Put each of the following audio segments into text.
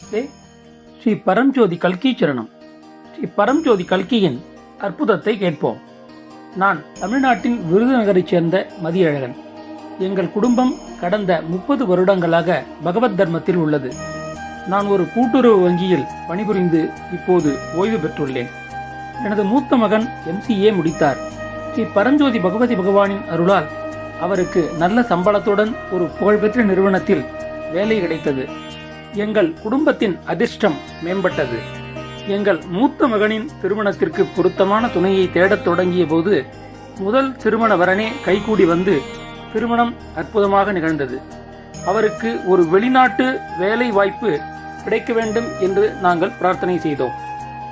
நமஸ்தே ஸ்ரீ பரம்ஜோதி கல்கி சரணம். ஸ்ரீ பரம்ஜோதி கல்கியின் அற்புதத்தை கேட்போம். நான் தமிழ்நாட்டின் விருதுநகரைச் சேர்ந்த மதியழகன். எங்கள் குடும்பம் கடந்த முப்பது வருடங்களாக பகவத் தர்மத்தில் உள்ளது. நான் ஒரு கூட்டுறவு வங்கியில் பணிபுரிந்து இப்போது ஓய்வு பெற்றுள்ளேன். எனது மூத்த மகன் எம்சிஏ முடித்தார். ஸ்ரீ பரஞ்சோதி பகவதி பகவானின் அருளால் அவருக்கு நல்ல சம்பளத்துடன் ஒரு புகழ்பெற்ற நிறுவனத்தில் வேலை கிடைத்தது. எங்கள் குடும்பத்தின் அதிர்ஷ்டம் மேம்பட்டது. எங்கள் மூத்த மகனின் திருமணத்திற்கு பொருத்தமான துணையை தேடத் தொடங்கிய போது முதல் திருமண வரனே கைகூடி வந்து திருமணம் அற்புதமாக நிகழ்ந்தது. அவருக்கு ஒரு வெளிநாட்டு வேலை வாய்ப்பு கிடைக்க வேண்டும் என்று நாங்கள் பிரார்த்தனை செய்தோம்.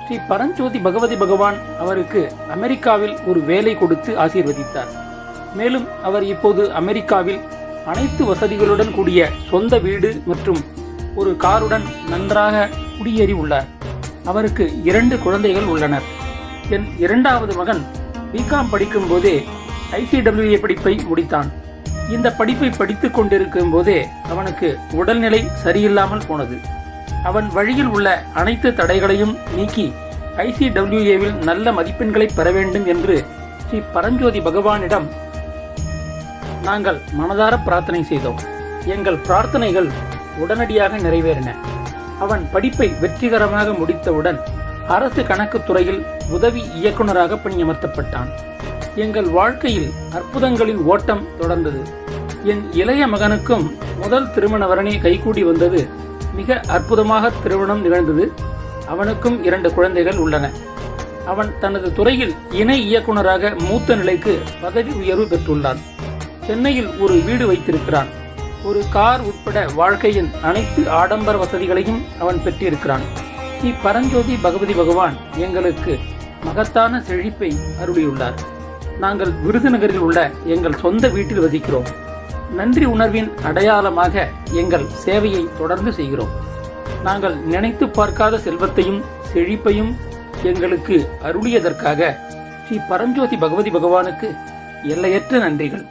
ஸ்ரீ பரஞ்சோதி பகவதி பகவான் அவருக்கு அமெரிக்காவில் ஒரு வேலை கொடுத்து ஆசீர்வதித்தார். மேலும் அவர் இப்போது அமெரிக்காவில் அனைத்து வசதிகளுடன் கூடிய சொந்த வீடு மற்றும் ஒரு காருடன் நன்றாக குடியேறி உள்ளார். அவருக்கு இரண்டு குழந்தைகள் உள்ளனர். என் இரண்டாவது மகன் பிகாம் படிக்கும் போதே ஐசிடபிள்யூஏ படிப்பை முடித்தான். இந்த படிப்பை படித்துக் கொண்டிருக்கும் போதே அவனுக்கு உடல்நிலை சரியில்லாமல் போனது. அவன் வழியில் உள்ள அனைத்து தடைகளையும் நீக்கி ஐசிடபிள்யூஏவில் நல்ல மதிப்பெண்களை பெற வேண்டும் என்று ஸ்ரீ பரஞ்சோதி பகவானிடம் நாங்கள் மனதார பிரார்த்தனை செய்தோம். எங்கள் பிரார்த்தனைகள் உடனடியாக நிறைவேறின. அவன் படிப்பை வெற்றிகரமாக முடித்தவுடன் அரசு கணக்கு துறையில் உதவி இயக்குநராக பணியமர்த்தப்பட்டான். எங்கள் வாழ்க்கையில் அற்புதங்களின் ஓட்டம் தொடர்ந்தது. என் இளைய மகனுக்கும் முதல் திருமண வரனே கைகூடி வந்தது. மிக அற்புதமாக திருமணம் நிகழ்ந்தது. அவனுக்கும் இரண்டு குழந்தைகள் உள்ளன. அவன் தனது துறையில் இணை இயக்குநராக மூத்த நிலைக்கு பதவி உயர்வு பெற்றுள்ளான். சென்னையில் ஒரு வீடு வைத்திருக்கிறான். ஒரு கார் உட்பட வாழ்க்கையின் அனைத்து ஆடம்பர வசதிகளையும் அவன் பெற்றிருக்கிறான். இப்பரஞ்சோதி பகவதி பகவான் எங்களுக்கு மகத்தான செழிப்பை அருளியுள்ளார். நாங்கள் விருதுநகரில் உள்ள எங்கள் சொந்த வீட்டில் வசிக்கிறோம். நன்றி உணர்வின் அடையாளமாக எங்கள் சேவையை தொடர்ந்து செய்கிறோம். நாங்கள் நினைத்து பார்க்காத செல்வத்தையும் செழிப்பையும் எங்களுக்கு அருளியதற்காக ஸ்ரீ பரஞ்சோதி பகவதி பகவானுக்கு எல்லையற்ற நன்றிகள்.